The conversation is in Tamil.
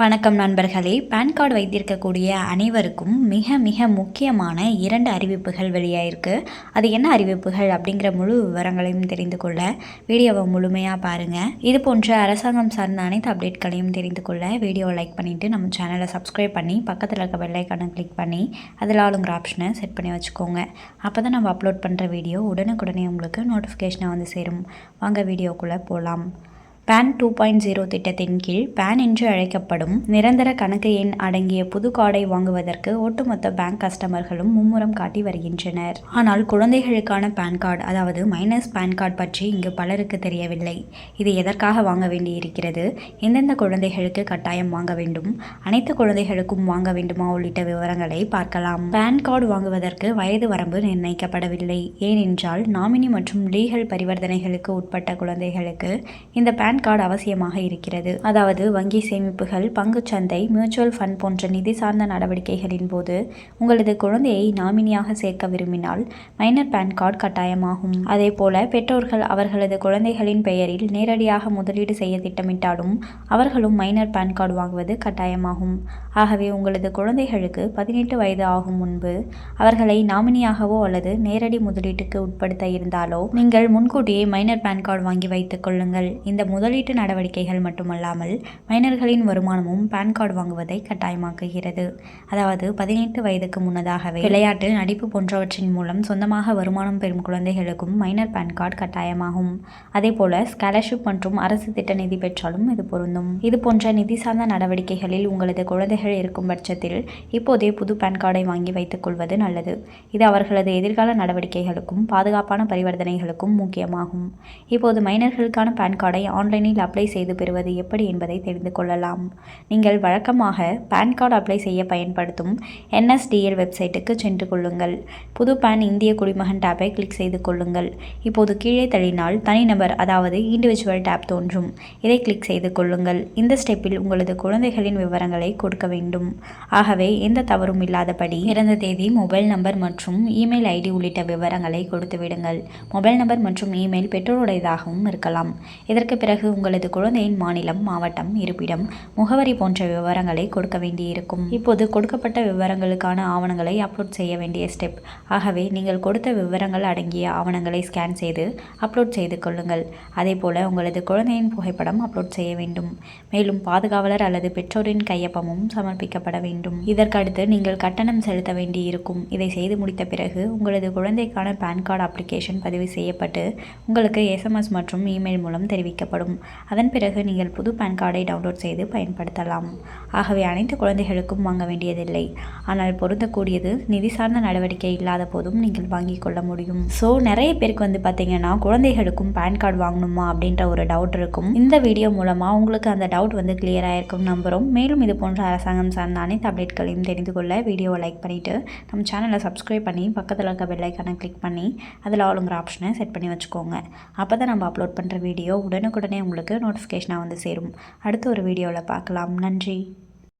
வணக்கம் நண்பர்களே. பேன் கார்டு வைத்திருக்கக்கூடிய அனைவருக்கும் மிக மிக முக்கியமான இரண்டு அறிவிப்புகள் வெளியாயிருக்கு. அது என்ன அறிவிப்புகள் அப்படிங்கிற முழு விவரங்களையும் தெரிந்து கொள்ள வீடியோவை முழுமையாக பாருங்கள் இது போன்ற அரசாங்கம் சார்ந்த அனைத்து அப்டேட்களையும் தெரிந்து கொள்ள வீடியோவை லைக் பண்ணிவிட்டு நம்ம சேனலை சப்ஸ்கிரைப் பண்ணி பக்கத்தில் இருக்க பெல்லைக்கானை கிளிக் பண்ணி அதில் ஆளுங்கிற ஆப்ஷனை செட் பண்ணி வச்சுக்கோங்க. அப்போ தான் நம்ம அப்லோட் பண்ணுற வீடியோ உடனுக்குடனே உங்களுக்கு நோட்டிஃபிகேஷனை வந்து சேரும். வாங்க வீடியோக்குள்ளே போகலாம் பேன் டூ பாயிண்ட் ஜீரோ திட்டத்தின் கீழ் பேன் என்று அழைக்கப்படும் நிரந்தர கணக்கு எண் அடங்கிய புது கார்டை வாங்குவதற்கு ஒட்டுமொத்த பேங்க் கஸ்டமர்களும் மும்முரம் காட்டி வருகின்றனர். ஆனால் குழந்தைகளுக்கான பேன் கார்டு அதாவது மைனஸ் பேன் கார்டு பற்றி இங்கு பலருக்கு தெரியவில்லை. இது எதற்காக வாங்க வேண்டியிருக்கிறது? எந்தெந்த குழந்தைகளுக்கு கட்டாயம் வாங்க வேண்டும்? அனைத்து குழந்தைகளுக்கும் வாங்க வேண்டுமா? உள்ளிட்ட விவரங்களை பார்க்கலாம். பேன் கார்டு வாங்குவதற்கு வயது வரம்பு நிர்ணயிக்கப்படவில்லை. ஏனென்றால் நாமினி மற்றும் லீகல் பரிவர்த்தனைகளுக்கு உட்பட்ட குழந்தைகளுக்கு இந்த பேன் பேன் கார்டு அவசியமாக இருக்கிறது. அதாவது வங்கி சேமிப்புகள் பங்குச்சந்தை மியூச்சுவல் ஃபண்ட் போன்ற நிதி சார்ந்த நடவடிக்கைகளின் போது உங்களது குழந்தையை நாமினியாக சேர்க்க விரும்பினால் மைனர் பேன் கார்டு கட்டாயமாகும். அதே போல பெற்றோர்கள் அவர்களது குழந்தைகளின் பெயரில் நேரடியாக முதலீடு செய்ய திட்டமிட்டாலும் அவர்களும் மைனர் பேன் கார்டு வாங்குவது கட்டாயமாகும். ஆகவே உங்களது குழந்தைகளுக்கு பதினெட்டு வயது ஆகும் முன்பு அவர்களை நாமினியாகவோ அல்லது நேரடி முதலீட்டுக்கு உட்படுத்த இருந்தாலோ நீங்கள் முன்கூட்டியே மைனர் பேன் கார்டு வாங்கி வைத்துக் கொள்ளுங்கள். இந்த முதல் முதலீட்டு நடவடிக்கைகள் மட்டுமல்லாமல் மைனர்களின் வருமானமும் பான் கார்டு வாங்குவதை கட்டாயமாக்குகிறது. அதாவது பதினெட்டு வயதுக்கு முன்னதாகவே விளையாட்டு நடிப்பு போன்றவற்றின் மூலம் சொந்தமாக வருமானம் பெறும் குழந்தைகளுக்கும் மைனர் பான் கார்டு கட்டாயமாகும். அதே போல ஸ்காலர்ஷிப் மற்றும் அரசு திட்ட நிதி பெற்றாலும் இது பொருந்தும். இது போன்ற நிதி சார்ந்த நடவடிக்கைகளில் உங்களது குழந்தைகள் இருக்கும் பட்சத்தில் இப்போதே புது பேன் கார்டை வாங்கி வைத்துக் கொள்வது நல்லது. இது அவர்களது எதிர்கால நடவடிக்கைகளுக்கும் பாதுகாப்பான பரிவர்த்தனைகளுக்கும் முக்கியமாகும். இப்போது மைனர்களுக்கான பான் கார்டை ஆன் ஆன்லைனில் அப்ளை செய்து பெறுவது எப்படி என்பதை தெரிந்து கொள்ளலாம். நீங்கள் வழக்கமாக பேன் கார்டு அப்ளை செய்ய பயன்படுத்தும் என்எஸ்டிஎல் வெப்சைட்டுக்கு சென்று கொள்ளுங்கள். புது பேன் இந்திய குடிமகன் டேப்பை கிளிக் செய்து கொள்ளுங்கள். இப்போது கீழே தள்ளினால் தனிநபர் அதாவது இண்டிவிஜுவல் டேப் தோன்றும். இதை கிளிக் செய்து கொள்ளுங்கள். இந்த ஸ்டெப்பில் உங்களது குழந்தைகளின் விவரங்களை கொடுக்க வேண்டும். ஆகவே எந்த தவறும் இல்லாதபடி இறந்த தேதி மொபைல் நம்பர் மற்றும் இமெயில் ஐடி உள்ளிட்ட விவரங்களை கொடுத்து விடுங்கள். மொபைல் நம்பர் மற்றும் இமெயில் பெற்றோருடையதாகவும் இருக்கலாம். இதற்கு பிறகு உங்களது குழந்தையின் மாநிலம் மாவட்டம் இருப்பிடம் முகவரி போன்ற விவரங்களை கொடுக்க வேண்டியிருக்கும். இப்போது கொடுக்கப்பட்ட விவரங்களுக்கான ஆவணங்களை அப்லோட் செய்ய வேண்டிய ஸ்டெப் ஆகவே நீங்கள் கொடுத்த விவரங்கள் அடங்கிய ஆவணங்களை ஸ்கேன் செய்து அப்லோட் செய்து கொள்ளுங்கள். அதே போல உங்களது குழந்தையின் புகைப்படம் அப்லோட் செய்ய வேண்டும். மேலும் பாதுகாவலர் அல்லது பெற்றோரின் கையொப்பமும் சமர்ப்பிக்கப்பட வேண்டும். இதற்கடுத்து நீங்கள் கட்டணம் செலுத்த வேண்டியிருக்கும். இதை செய்து முடித்த பிறகு உங்களது குழந்தைக்கான பேன் கார்டு அப்ளிகேஷன் பதிவு செய்யப்பட்டு உங்களுக்கு எஸ்எம்எஸ் மற்றும் இமெயில் மூலம் தெரிவிக்கப்படும். அதன் பிறகு நீங்கள் புது பேன் கார்டை டவுன்லோட் செய்து பயன்படுத்தலாம். ஆகவே அனைத்து குழந்தைகளுக்கும் வாங்க வேண்டியதில்லை. ஆனால் பொருந்தக்கூடியது நிதி சார்ந்த நடவடிக்கை இல்லாத போதும் நீங்கள் வாங்கிக் கொள்ள முடியும். ஸோ நிறைய பேருக்கு வந்து பார்த்தீங்கன்னா குழந்தைகளுக்கும் பேன் கார்டு வாங்கணுமா அப்படின்ற ஒரு டவுட் இருக்கும். இந்த வீடியோ மூலமாக உங்களுக்கு அந்த டவுட் வந்து கிளியர் ஆகிருக்கும் நம்புகிறோம் மேலும் இது போன்ற அரசாங்கம் சார்ந்த அனைத்து அப்டேட்களையும் தெரிந்து கொள்ள வீடியோவை லைக் பண்ணிவிட்டு நம்ம சேனலை சப்ஸ்கிரைப் பண்ணி பக்கத்தில் இருக்க பெல்லைக்கான கிளிக் பண்ணி அதில் ஆளுங்கிற ஆப்ஷனை செட் பண்ணி வச்சுக்கோங்க. அப்போ தான் நம்ம அப்லோட் பண்ணுற வீடியோ உடனுக்குடனே உங்களுக்கு நோட்டிஃபிகேஷனாக வந்து சேரும். அடுத்த ஒரு வீடியோவில் பார்க்கலாம். நன்றி.